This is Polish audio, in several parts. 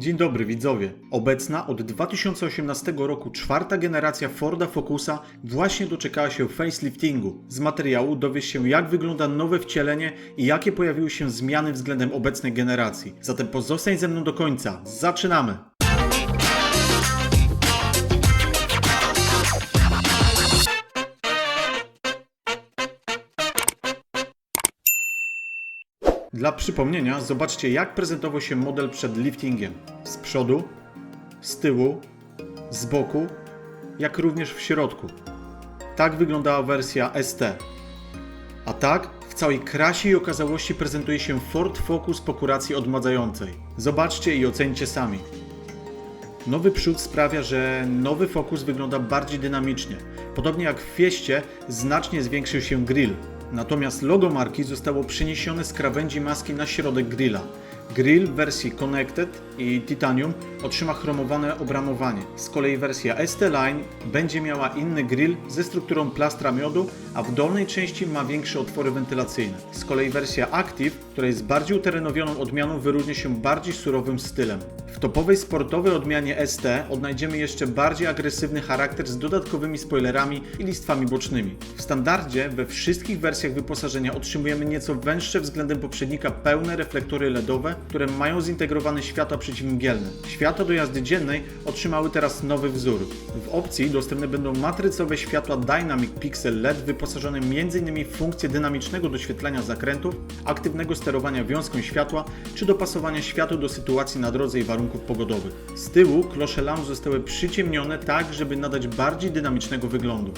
Dzień dobry widzowie. Obecna od 2018 roku czwarta generacja Forda Focusa właśnie doczekała się faceliftingu. Z materiału dowiesz się jak wygląda nowe wcielenie i jakie pojawiły się zmiany względem obecnej generacji. Zatem pozostań ze mną do końca. Zaczynamy! Dla przypomnienia, zobaczcie jak prezentował się model przed liftingiem. Z przodu, z tyłu, z boku, jak również w środku. Tak wyglądała wersja ST. A tak, w całej krasie i okazałości prezentuje się Ford Focus po kuracji odmładzającej. Zobaczcie i ocencie sami. Nowy przód sprawia, że nowy Focus wygląda bardziej dynamicznie. Podobnie jak w Fieście, znacznie zwiększył się grill. Natomiast logo marki zostało przeniesione z krawędzi maski na środek grilla. Grill w wersji Connected i Titanium otrzyma chromowane obramowanie. Z kolei wersja ST Line będzie miała inny grill ze strukturą plastra miodu, a w dolnej części ma większe otwory wentylacyjne. Z kolei wersja Active, która jest bardziej uterenowioną odmianą, wyróżnia się bardziej surowym stylem. W topowej sportowej odmianie ST odnajdziemy jeszcze bardziej agresywny charakter z dodatkowymi spoilerami i listwami bocznymi. W standardzie we wszystkich wersjach wyposażenia otrzymujemy nieco węższe względem poprzednika pełne reflektory LEDowe, które mają zintegrowane światła przeciwmgielne. Światła do jazdy dziennej otrzymały teraz nowy wzór. W opcji dostępne będą matrycowe światła Dynamic Pixel LED wyposażone m.in. w funkcję dynamicznego doświetlania zakrętów, aktywnego sterowania wiązką światła czy dopasowania światła do sytuacji na drodze i warunków pogodowych. Z tyłu klosze lamp zostały przyciemnione tak, żeby nadać bardziej dynamicznego wyglądu.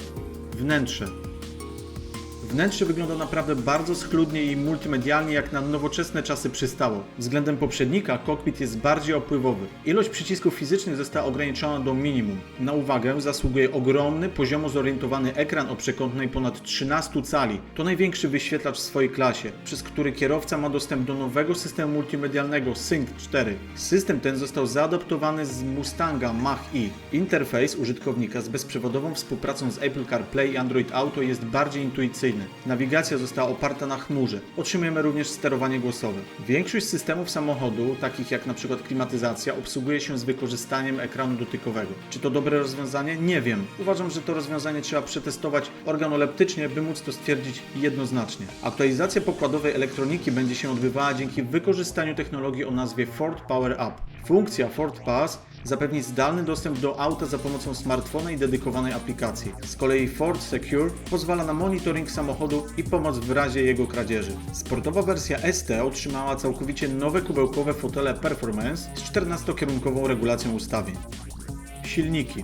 Wnętrze Wnętrze wygląda naprawdę bardzo schludnie i multimedialnie, jak na nowoczesne czasy przystało. Względem poprzednika kokpit jest bardziej opływowy. Ilość przycisków fizycznych została ograniczona do minimum. Na uwagę zasługuje ogromny, poziomo zorientowany ekran o przekątnej ponad 13 cali. To największy wyświetlacz w swojej klasie, przez który kierowca ma dostęp do nowego systemu multimedialnego Sync 4. System ten został zaadaptowany z Mustanga Mach-E. Interfejs użytkownika z bezprzewodową współpracą z Apple CarPlay i Android Auto jest bardziej intuicyjny. Nawigacja została oparta na chmurze. Otrzymujemy również sterowanie głosowe. Większość systemów samochodu, takich jak przykład klimatyzacja, obsługuje się z wykorzystaniem ekranu dotykowego. Czy to dobre rozwiązanie? Nie wiem. Uważam, że to rozwiązanie trzeba przetestować organoleptycznie, by móc to stwierdzić jednoznacznie. Aktualizacja pokładowej elektroniki będzie się odbywała dzięki wykorzystaniu technologii o nazwie Ford Power Up. Funkcja Ford Pass zapewni zdalny dostęp do auta za pomocą smartfona i dedykowanej aplikacji. Z kolei Ford Secure pozwala na monitoring samochodu i pomoc w razie jego kradzieży. Sportowa wersja ST otrzymała całkowicie nowe kubełkowe fotele Performance z 14-kierunkową regulacją ustawień. Silniki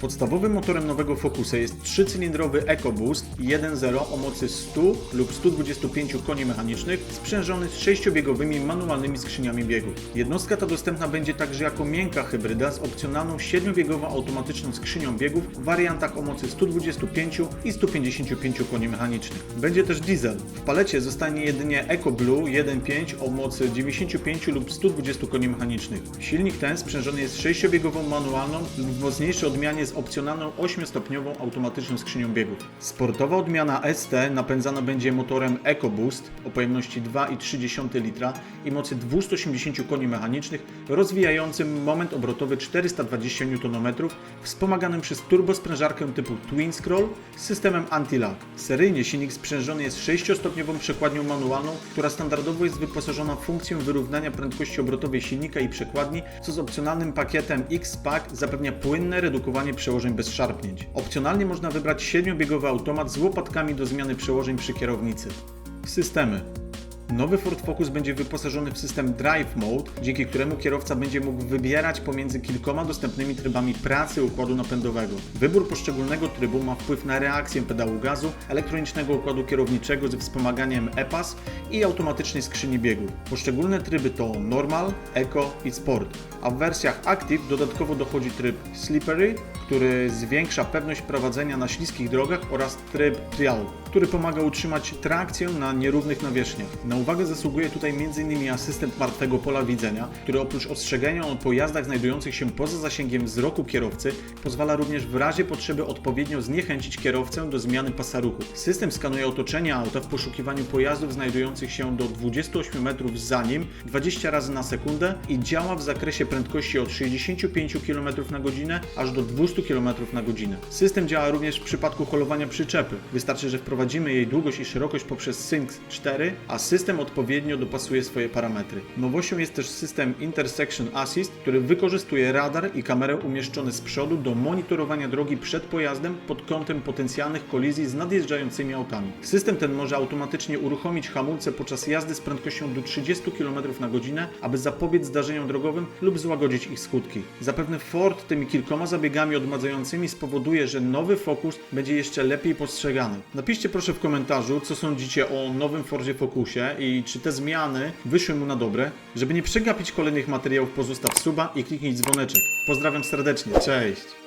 Podstawowym motorem nowego Focusa jest trzycylindrowy EcoBoost 1.0 o mocy 100 lub 125 koni mechanicznych sprzężony z sześciobiegowymi manualnymi skrzyniami biegów. Jednostka ta dostępna będzie także jako miękka hybryda z opcjonalną 7-biegową automatyczną skrzynią biegów w wariantach o mocy 125 i 155 koni mechanicznych. Będzie też diesel. W palecie zostanie jedynie EcoBlue 1.5 o mocy 95 lub 120 koni mechanicznych. Silnik ten sprzężony jest sześciobiegową manualną lub w mocniejszej odmianie z opcjonalną 8-stopniową automatyczną skrzynią biegów. Sportowa odmiana ST napędzana będzie motorem EcoBoost o pojemności 2,3 litra i mocy 280 koni mechanicznych, rozwijającym moment obrotowy 420 Nm, wspomaganym przez turbosprężarkę typu Twin Scroll z systemem anti-lag. Seryjnie silnik sprzężony jest 6-stopniową przekładnią manualną, która standardowo jest wyposażona w funkcję wyrównania prędkości obrotowej silnika i przekładni, co z opcjonalnym pakietem X-Pack zapewnia płynne redukowanie przełożeń bez szarpnięć. Opcjonalnie można wybrać 7-biegowy automat z łopatkami do zmiany przełożeń przy kierownicy. Systemy Nowy Ford Focus będzie wyposażony w system Drive Mode, dzięki któremu kierowca będzie mógł wybierać pomiędzy kilkoma dostępnymi trybami pracy układu napędowego. Wybór poszczególnego trybu ma wpływ na reakcję pedału gazu, elektronicznego układu kierowniczego ze wspomaganiem EPAS i automatycznej skrzyni biegów. Poszczególne tryby to Normal, Eco i Sport, a w wersjach Active dodatkowo dochodzi tryb Slippery, który zwiększa pewność prowadzenia na śliskich drogach oraz tryb Trial, który pomaga utrzymać trakcję na nierównych nawierzchniach. Na uwagę zasługuje tutaj m.in. asystent martwego pola widzenia, który oprócz ostrzegania o pojazdach znajdujących się poza zasięgiem wzroku kierowcy, pozwala również w razie potrzeby odpowiednio zniechęcić kierowcę do zmiany pasa ruchu. System skanuje otoczenie auta w poszukiwaniu pojazdów znajdujących się do 28 metrów za nim 20 razy na sekundę i działa w zakresie prędkości od 65 km na godzinę aż do 200 km na godzinę. System działa również w przypadku holowania przyczepy. Wystarczy, że wprowadzimy jej długość i szerokość poprzez Sync 4, a system odpowiednio dopasuje swoje parametry. Nowością jest też system Intersection Assist, który wykorzystuje radar i kamerę umieszczone z przodu do monitorowania drogi przed pojazdem pod kątem potencjalnych kolizji z nadjeżdżającymi autami. System ten może automatycznie uruchomić hamulce podczas jazdy z prędkością do 30 km na godzinę, aby zapobiec zdarzeniom drogowym lub złagodzić ich skutki. Zapewne Ford tymi kilkoma zabiegami odmadzającymi spowoduje, że nowy Focus będzie jeszcze lepiej postrzegany. Napiszcie proszę w komentarzu, co sądzicie o nowym Fordzie Focusie i czy te zmiany wyszły mu na dobre. Żeby nie przegapić kolejnych materiałów, pozostaw suba i kliknij dzwoneczek. Pozdrawiam serdecznie, cześć!